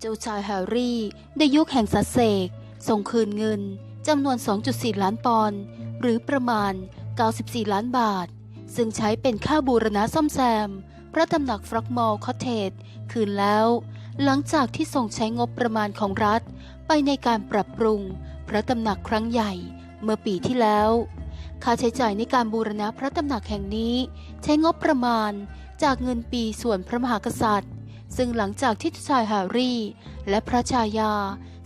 เจ้าชายแฮร์รี่ในยุคแห่งสัตว์เสกส่งคืนเงินจำนวน 2.4 ล้านปอนด์หรือประมาณ 94 ล้านบาท ซึ่งใช้เป็นค่าบูรณะซ่อมแซม พระตำหนักฟรักมอลคอเทจคืนแล้ว หลังจากที่ส่งใช้งบประมาณของรัฐ ไปในการปรับปรุง พระตำหนักครั้งใหญ่เมื่อปีที่แล้ว ค่าใช้จ่ายในการบูรณะพระตำหนักแห่งนี้ ใช้งบประมาณจากเงินปีส่วนพระมหากษัตริย์ ซึ่งหลังจากที่ทชายแฮร์รี่ และพระชายา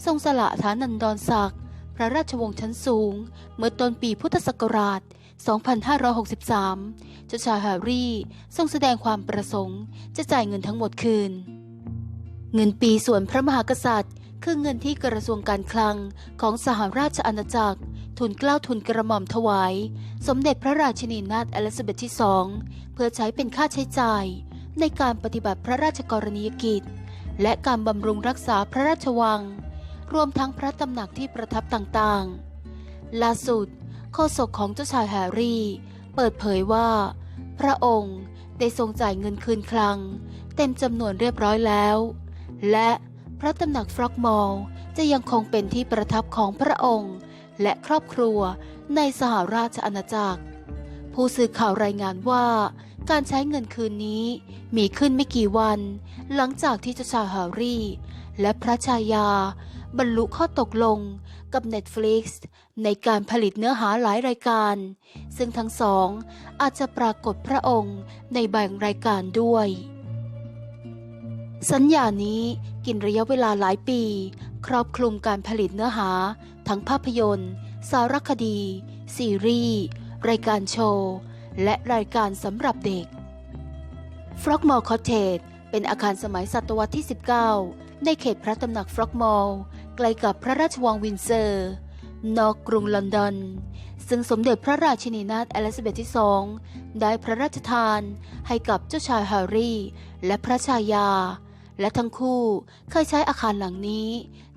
ทรงสละฐานันดรศักดิ์พระราชวงศ์ชั้นสูง เมื่อต้นปีพุทธศักราช 2563 เจ้าชายแฮร์รี่ทรงแสดงความประสงค์ จะจ่ายเงินทั้งหมดคืน เงินปีส่วนพระมหากษัตริย์ คือเงินที่กระทรวงการคลังของสหราชอาณาจักรทุนเกล้าทุนกระหม่อมถวาย สมเด็จพระราชินีนาถอลิซาเบธที่สองเพื่อใช้เป็นค่าใช้จ่าย ในการปฏิบัติพระราชกรณียกิจ และการบำรุงรักษาพระราชวัง รวมทั้งพระตำหนักที่ประทับต่างๆ ล่าสุดโฆษกของเจ้าชายแฮร์รี่ เปิดเผยว่า พระองค์ได้ทรงจ่ายเงินคืนคลัง เต็มจำนวนเรียบร้อยแล้ว และพระตำหนักฟรอกมอลจะยังคงเป็นที่ประทับของพระองค์ และครอบครัวในสหราชอาณาจักร ผู้สื่อข่าวรายงานว่า การใช้เงินคืนนี้มีขึ้นไม่กี่วัน หลังจากที่เจ้าชายแฮร์รี่ และพระชายา บรรลุข้อตกลงกับ Netflix ในการผลิตเนื้อหาหลายรายการ ซึ่งทั้งสองอาจจะปรากฏพระองค์ในบางรายการด้วย สัญญานี้กินระยะเวลาหลายปี ครอบคลุมการผลิตเนื้อหา ทั้งภาพยนตร์ สารคดี ซีรีส์ รายการโชว์ และรายการสำหรับเด็ก ฟรอกมอลคอเทจเป็นอาคารสมัยศตวรรษที่ 19 ในเขตพระตำหนักฟรอกมอลใกล้กับพระราชวังวินเซอร์ นอกกรุงลอนดอน ซึ่งสมเด็จพระราชินีนาถเอลิซาเบธที่สองได้พระราชทานให้กับเจ้าชายแฮร์รี่ และพระชายา และทั้งคู่เคยใช้อาคารหลังนี้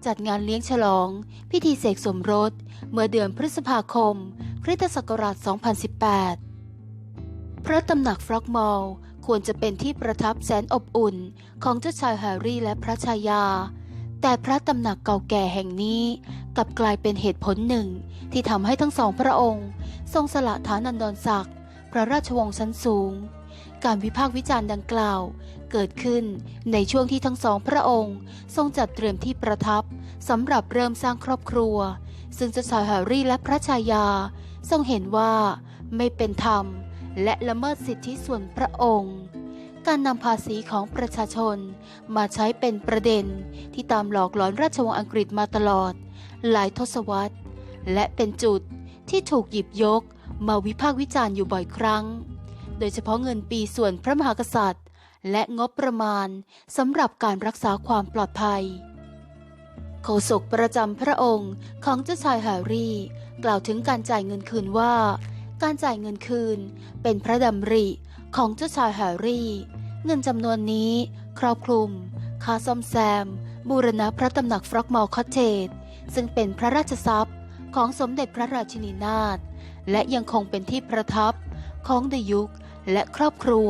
จัดงานเลี้ยงฉลอง พิธีเสกสมรส เมื่อเดือนพฤษภาคม คริสตศักราช 2018 พระตำหนักฟรอกมอลควรจะเป็นที่ประทับแสนอบอุ่นของเจ้าชายแฮร์รี่และพระชายา แต่พระตำหนักเก่าแก่แห่งนี้กลับกลายเป็นเหตุผลหนึ่ง ที่ทำให้ทั้งสองพระองค์ ทรงสละฐานันดรศักดิ์พระราชวงศ์ชั้นสูง การวิพากษ์วิจารณ์ดังกล่าว เกิดขึ้นในช่วงที่ทั้งสองพระองค์ ทรงจัดเตรียมที่ประทับสำหรับเริ่มสร้างครอบครัว ซึ่งเจ้าชายแฮร์รี่และพระชายา ทรงเห็นว่าไม่เป็นธรรม และละเมิดสิทธิส่วนพระองค์การนำภาษีของประชาชนมาใช้เป็นประเด็นที่ตามหลอกหลอนราชวงศ์อังกฤษมาตลอด หลายทศวรรษ และเป็นจุดที่ถูกหยิบยกมาวิพากษ์วิจารณ์อยู่บ่อยครั้ง โดยเฉพาะเงินปีส่วนพระมหากษัตริย์ และงบประมาณสำหรับการรักษาความปลอดภัย โฆษกประจำพระองค์ของเจ้าชายแฮร์รี่ กล่าวถึงการจ่ายเงินคืนว่า การจ่ายเงินคืน เป็นพระดำริของเจ้าชายแฮร์รี่ เงินจำนวนนี้ ครอบคลุม ค่าซ่อมแซม บูรณะพระตำหนักฟรอกมอลคอตเทจซึ่งเป็นพระราชทรัพย์ของสมเด็จพระราชินีนาถและยังคงเป็นที่ประทับ ของเดยุคและครอบครัว